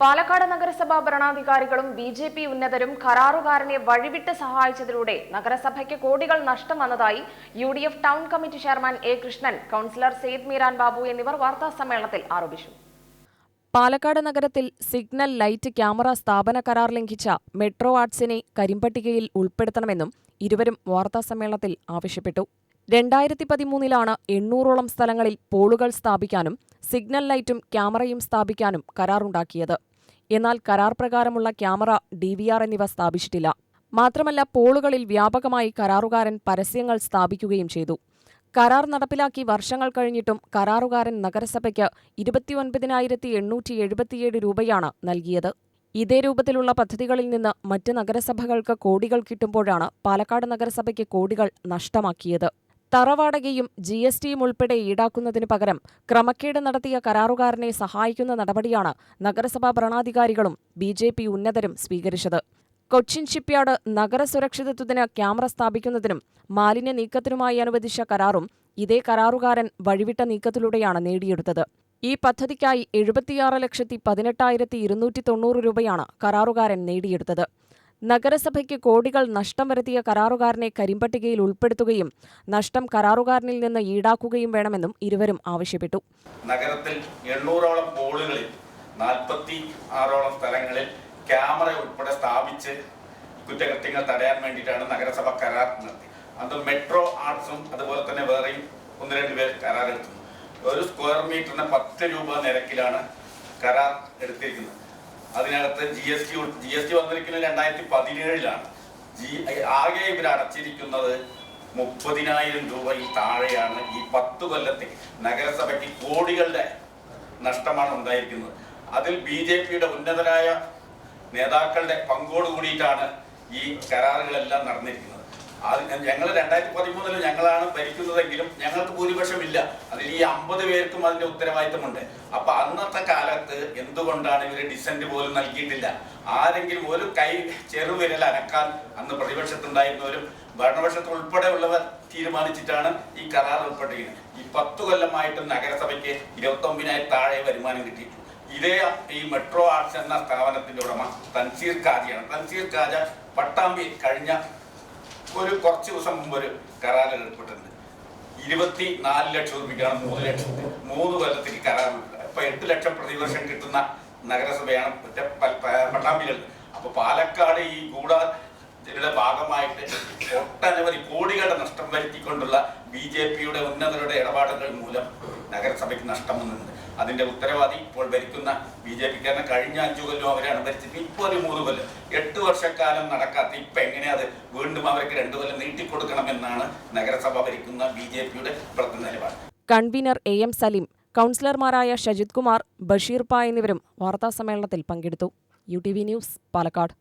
പാലക്കാട് നഗരസഭാ ഭരണാധികാരികളും B J P ഉന്നതരും കരാറുകാരനെ വഴിവിട്ട് സഹായിച്ചതിലൂടെ നഗരസഭയ്ക്ക് കോടികൾ നഷ്ടം വന്നതായി U D F town committee chairman A Krishnan councillor Syed Meeran Babu എന്നിവർ വാർത്താ സമ്മേളനത്തിൽ ആരോപിച്ചു. പാലക്കാട് നഗരത്തിൽ സിഗ്നൽ ലൈറ്റ് ക്യാമറ സ്ഥാപന കരാർ ലംഘിച്ച മെട്രോ ആർട്സിനെ കരിമ്പട്ടികയിൽ ഉൾപ്പെടുത്തണമെന്നും ഇരുവരും വാർത്താസമ്മേളനത്തിൽ ആവശ്യപ്പെട്ടു. രണ്ടായിരത്തി പതിമൂന്നിലാണ് എണ്ണൂറോളം സ്ഥലങ്ങളിൽ പോളുകൾ സ്ഥാപിക്കാനും സിഗ്നൽ ലൈറ്റും ക്യാമറയും സ്ഥാപിക്കാനും കരാറുണ്ടാക്കിയത്. എന്നാൽ കരാർ പ്രകാരമുള്ള ക്യാമറ ഡി എന്നിവ സ്ഥാപിച്ചിട്ടില്ല. മാത്രമല്ല പോളുകളിൽ വ്യാപകമായി കരാറുകാരൻ പരസ്യങ്ങൾ സ്ഥാപിക്കുകയും ചെയ്തു. കരാർ നടപ്പിലാക്കി വർഷങ്ങൾ കഴിഞ്ഞിട്ടും കരാറുകാരൻ നഗരസഭയ്ക്ക് ഇരുപത്തിയൊൻപതിനായിരത്തി എണ്ണൂറ്റി എഴുപത്തിയേഴ് രൂപയാണ് നൽകിയത്. ഇതേ രൂപത്തിലുള്ള പദ്ധതികളിൽ നിന്ന് മറ്റ് നഗരസഭകൾക്ക് കോടികൾ കിട്ടുമ്പോഴാണ് പാലക്കാട് നഗരസഭയ്ക്ക് കോടികൾ നഷ്ടമാക്കിയത്. തറവാടകയും ജി എസ് ടിയും ഉൾപ്പെടെ ഈടാക്കുന്നതിനു പകരം ക്രമക്കേട് നടത്തിയ കരാറുകാരനെ സഹായിക്കുന്ന നടപടിയാണ് നഗരസഭാ ഭരണാധികാരികളും ബി ജെ പി ഉന്നതരും സ്വീകരിച്ചത്. കൊച്ചിൻ ഷിപ്പ്യാർഡ് നഗരസുരക്ഷിതത്വത്തിന് ക്യാമറ സ്ഥാപിക്കുന്നതിനും മാലിന്യ നീക്കത്തിനുമായി അനുവദിച്ച കരാറും ഇതേ കരാറുകാരൻ വഴിവിട്ട നീക്കത്തിലൂടെയാണ് നേടിയെടുത്തത്. ഈ പദ്ധതിക്കായി എഴുപത്തിയാറ് ലക്ഷത്തി പതിനെട്ടായിരത്തി ഇരുന്നൂറ്റി തൊണ്ണൂറ് രൂപയാണ് കരാറുകാരൻ നേടിയെടുത്തത്. നഗരസഭയ്ക്ക് കോടികൾ നഷ്ടം വരുത്തിയ കരാറുകാരനെ കരിമ്പട്ടികയിൽ ഉൾപ്പെടുത്തുകയും നഷ്ടം കരാറുകാരനിൽ നിന്ന് ഈടാക്കുകയും വേണമെന്നും ഇരുവരും ആവശ്യപ്പെട്ടു. നഗരത്തിൽ എണ്ണൂറോളം പോളുകളിൽ നാൽപ്പത്തി ആറോളം സ്ഥലങ്ങളിൽ ക്യാമറ ഉൾപ്പെടെ സ്ഥാപിച്ച് കുറ്റകൃത്യങ്ങൾ തടയാൻ വേണ്ടിയിട്ടാണ് നഗരസഭ കരാർ നടത്തി. അത് മെട്രോ ആർട്സും അതുപോലെ തന്നെ വേറെയും ഒന്ന് രണ്ട് പേർ കരാർ എടുത്തു. ഒരു സ്ക്വയർ മീറ്ററിന് പത്ത് രൂപ നിരക്കിലാണ് കരാർ എടുത്തിരിക്കുന്നത്. അതിനകത്ത് G S T G S T വന്നിരിക്കുന്നത് രണ്ടായിരത്തി പതിനേഴിലാണ് ജി ആകെ ഇവർ അടച്ചിരിക്കുന്നത് മുപ്പതിനായിരം രൂപയിൽ താഴെയാണ് ഈ പത്ത് കൊല്ലത്തിൽ നഗരസഭയ്ക്ക് കോടികളുടെ നഷ്ടമാണ് ഉണ്ടായിരിക്കുന്നത്. അതിൽ ബി ജെ പിയുടെ ഉന്നതരായ നേതാക്കളുടെ പങ്കോട് കൂടിയിട്ടാണ് ഈ കരാറുകളെല്ലാം നടന്നിരിക്കുന്നത്. ഞങ്ങൾ രണ്ടായിരത്തി പതിമൂന്നിൽ ഞങ്ങളാണ് ഭരിക്കുന്നതെങ്കിലും ഞങ്ങൾക്ക് ഭൂരിപക്ഷം ഇല്ല അതിൽ ഈ അമ്പത് പേർക്കും അതിന്റെ ഉത്തരവാദിത്തമുണ്ട്. അപ്പൊ അന്നത്തെ കാലത്ത് എന്തുകൊണ്ടാണ് ഇവർ ഡിസന്റ് പോലും നൽകിയിട്ടില്ല? ആരെങ്കിലും ഒരു കൈ ചെറുവിരൽ അനക്കാൻ അന്ന് പ്രതിപക്ഷത്തുണ്ടായിരുന്നവരും ഭരണപക്ഷത്ത് ഉൾപ്പെടെയുള്ളവർ തീരുമാനിച്ചിട്ടാണ് ഈ കരാർ ഉൾപ്പെട്ടിരിക്കുന്നത്. ഈ പത്ത് കൊല്ലമായിട്ടും നഗരസഭയ്ക്ക് ഇരുപത്തി ഒമ്പതിനായി താഴെ വരുമാനം കിട്ടിയിട്ടുണ്ട് ഇതേ ഈ മെട്രോ ആർട്സ് എന്ന സ്ഥാപനത്തിന്റെ ഉടമ തൻസീർ കാജിയാണ് തൻസീർ കാജ പട്ടാമ്പി കഴിഞ്ഞ ഒരു കുറച്ച് ദിവസം മുമ്പ് ഒരു കരാറിൽ ഏർപ്പെട്ടിട്ടുണ്ട്. ഇരുപത്തി നാല് ലക്ഷം രൂപയ്ക്കാണ് മൂന്ന് ലക്ഷത്തിൽ മൂന്ന് കൊല്ലത്തേക്ക് കരാർ ഇപ്പൊ എട്ട് ലക്ഷം പ്രതിവർഷം കിട്ടുന്ന നഗരസഭയാണ് പട്ടാമ്പികൾ അപ്പൊ പാലക്കാട് ഈ ഗൂഢാചരുടെ ഭാഗമായിട്ട് ഒട്ടനവധി കോടികളുടെ നഷ്ടം വരുത്തിക്കൊണ്ടുള്ള ബി ജെ പിയുടെ ഉന്നതരുടെ ഇടപാടുകൾ മൂലം നഗരസഭയ്ക്ക് നഷ്ടം വന്നിട്ടുണ്ട് അതിന്റെ ഉത്തരവാദി ഇപ്പോൾ ഭരിക്കുന്ന ബി ജെ പിക്കാരനെ കഴിഞ്ഞ അഞ്ചു കൊല്ലം അവരാണ് ഭരിച്ചത്. ഇപ്പോൾ ഒരു മൂന്ന് കൊല്ലം. എട്ട് വർഷക്കാലം നടക്കാത്ത ഇപ്പൊ എങ്ങനെയാ അത് വീണ്ടും അവർക്ക് രണ്ടു കൊല്ലം നീട്ടിക്കൊടുക്കണമെന്നാണ് നഗരസഭ ഭരിക്കുന്ന ബി ജെ പിയുടെ പ്രതി നിലപാട്. കൺവീനർ എ എം സലീം കൗൺസിലർമാരായ ഷജിത് കുമാർ ബഷീർ പ എന്നിവരും വാർത്താസമ്മേളനത്തിൽ പങ്കെടുത്തു. U T V news Palakkad.